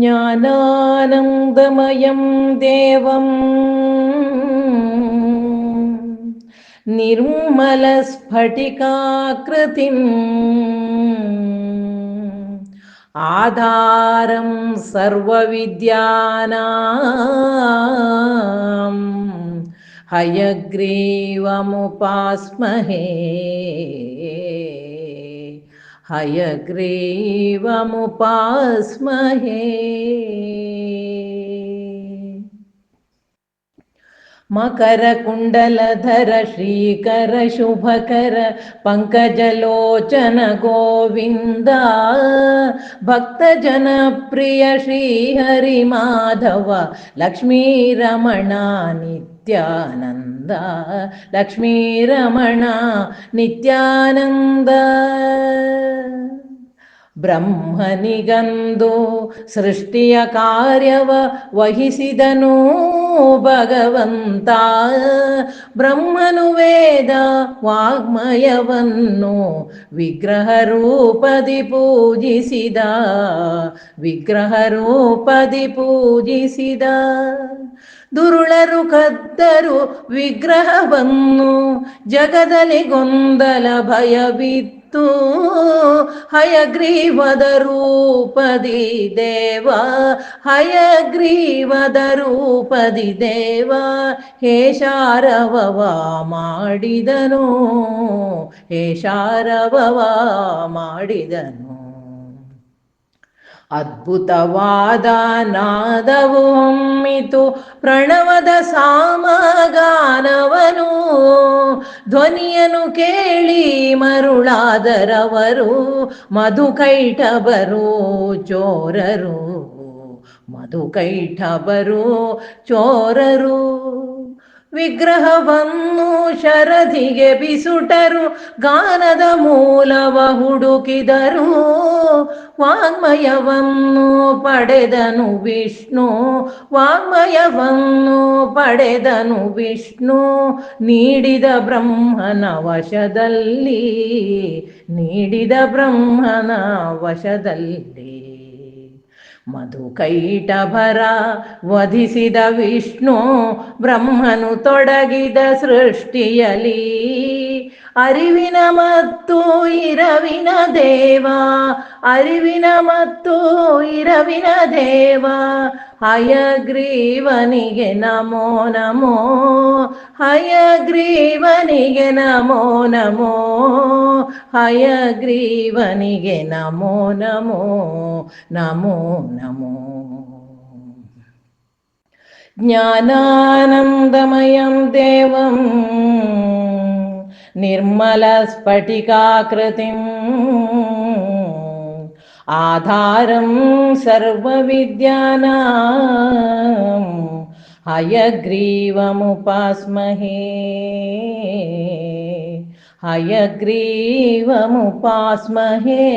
ज्ञानानन्दमयं देवम्। निर्मलस्फटिकाकृतिम्। आधारं सर्वविद्यानां हयग्रीवमुपास्महे हयग्रीवमुपास्महे। मकरकुण्डलधर श्रीकरशुभकर पङ्कजलोचन गोविन्द भक्तजनप्रिय श्रीहरिमाधव लक्ष्मीरमणा नित्यानन्द ಗೋವಿಂದ ಲಕ್ಷ್ಮೀರಮಣ ನಿತ್ಯಾನಂದ. ಬ್ರಹ್ಮನಿಗಂದು ಸೃಷ್ಟಿಯ ಕಾರ್ಯವ ವಹಿಸಿದನು ಭಗವಂತ. ಬ್ರಹ್ಮನು ವೇದ ವಾಗ್ಮಯವನ್ನು ವಿಗ್ರಹ ರೂಪದಿ ಪೂಜಿಸಿದ. ವಿಗ್ರಹ ರೂಪದಿ ಪೂಜಿಸಿದ. ದುರುಳರು ಕದ್ದರು ವಿಗ್ರಹವನ್ನು, ಜಗದಲ್ಲಿ ಗೊಂದಲ ಭಯವಿತ್ತು. ಹಯಗ್ರೀವದ ರೂಪದಿ ದೇವ, ಹಯಗ್ರೀವದ ರೂಪದಿ ದೇವ ಹೇಶಾರವವ ಮಾಡಿದನು, ಹೇ ಶಾರವವ ಮಾಡಿದನು. ಅದ್ಭುತವಾದ ನಾದವು ಹೊಮ್ಮಿತು ಪ್ರಣವದ ಸಾಮಗಾನವನು. ಧ್ವನಿಯನು ಕೇಳಿ ಮರುಳಾದರವರು ಮಧುಕೈಟಬರು ಚೋರರು ಮಧುಕೈಟಬರು ಚೋರರು. ವಿಗ್ರಹವನ್ನು ಶರದಿಗೆ ಬಿಸುಟರು, ಗಾನದ ಮೂಲವ ಹುಡುಕಿದರು. ವಾಂಗ್ಮಯವನ್ನು ಪಡೆದನು ವಿಷ್ಣು, ವಾಂಗ್ಮಯವನ್ನು ಪಡೆದನು ವಿಷ್ಣು. ನೀಡಿದ ಬ್ರಹ್ಮನ ವಶದಲ್ಲಿ, ನೀಡಿದ ಬ್ರಹ್ಮನ ವಶದಲ್ಲಿ. ಮಧುಕೈಟಭರ ವಧಿಸಿದ ವಿಷ್ಣು ಬ್ರಹ್ಮನು ತೊಡಗಿದ ಸೃಷ್ಟಿಯಲಿ ಅರಿವಿನ ಮತ್ತು ಇರವಿನ ದೇವ ಅರಿವಿನ ಮತ್ತು ಇರವಿನ ದೇವ ಹಯಗ್ರೀವನಿಗೆ ನಮೋ ನಮೋ ಹಯಗ್ರೀವನಿಗೆ ನಮೋ ನಮೋ ಹಯಗ್ರೀವನಿಗೆ ನಮೋ ನಮೋ ನಮೋ ನಮೋ ಜ್ಞಾನಾನಂದಮಯಂ ದೇವಂ निर्मलस्फटिकाकृतिम् आधारं सर्वविद्यानां हयग्रीवमुपास्महे हयग्रीवमुपास्महे